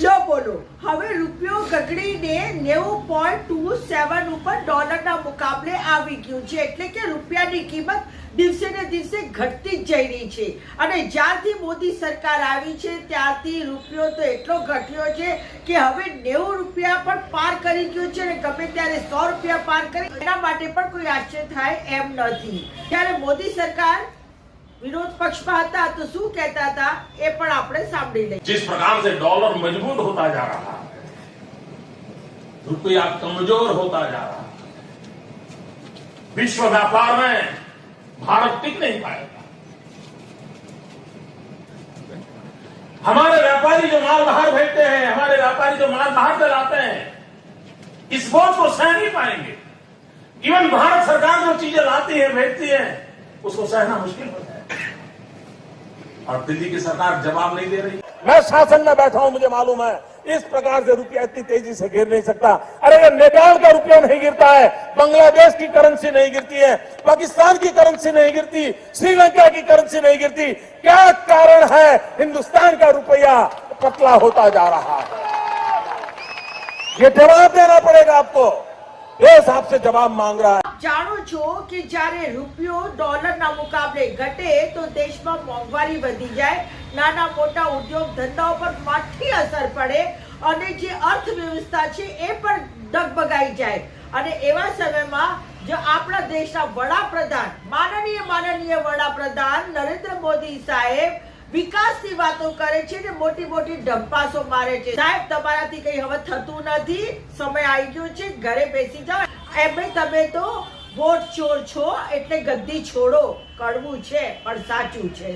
લો બોલો. હવે રૂપિયો ગગડીને નેવું પોઈન્ટ ટુ સેવન ઉપર ડોલરના મુકાબલે આવી ગયું છે. એટલે કે રૂપિયાની કિંમત દિવસે ને દિવસે ઘટતી જ જઈ રહી છે. અને જ્યારથી મોદી સરકાર આવી છે, ત્યારથી રૂપિયો તો એટલો ઘટ્યો છે કે હવે નેવું રૂપિયા પણ પાર કરી ગયો છે અને ગમે ત્યારે સો રૂપિયા પાર કરી, એના માટે પણ કોઈ આશ્ચર્ય થાય એમ નથી. ત્યારે મોદી સરકાર વિરોધ પક્ષમાં હતા તો શું કહેતા હતા એ પણ આપણે સાંભળી લઈએ जिस प्रकार से डॉलर मजबूत होता जा रहा है रुपया कमजोर होता जा रहा है विश्व व्यापार में भारत टिक नहीं पाएगा हमारे व्यापारी जो माल बाहर भेजते हैं हमारे व्यापारी जो माल बाहर से लाते हैं इस बोझ को सह नहीं पाएंगे इवन भारत सरकार जो चीजें लाती है भेजती है उसको सहना मुश्किल होता है और दिल्ली की सरकार जवाब नहीं दे रही। मैं शासन में बैठा हूँ, मुझे मालूम है, इस प्रकार से रुपया इतनी तेज़ी से गिर नहीं सकता। अरे ये नेपाल का रुपया नहीं गिरता है, बांग्लादेश की करेंसी नहीं गिरती है, पाकिस्तान की करेंसी नहीं गिरती, श्रीलंका की करेंसी नहीं गिरती। क्या कारण है हिंदुस्तान का रुपया पतला होता जा रहा है? ये जवाब देना पड़ेगा आपको। देश आपसे जवाब मांग रहा है। જાણો છો કે જ્યારે રૂપિયો ડોલરના મુકાબલે ઘટે તો દેશમાં મોંઘવારી વધી જાય. નાના મોટા ઉદ્યોગ ધંધાઓ પર માઠી અસર પડે અને જે અર્થવ્યવસ્થા છે એ પણ ડગબગાઈ જાય. અને એવા સમયમાં જો આપણા દેશના વડાપ્રધાન, માનનીય માનનીય વડાપ્રધાન નરેન્દ્ર મોદી સાહેબ વિકાસની વાતો કરે છે ને મોટી મોટી ડંપાસો મારે છે. સાહેબ, તમારાથી કઈ હવે થતું નથી. સમય આવી ગયો છે. ઘરે બેસી જાઓ. એમને તમે તો વોટ ચોર છો એટલે ગદ્દી છોડો. કડવું છે પણ સાચું છે.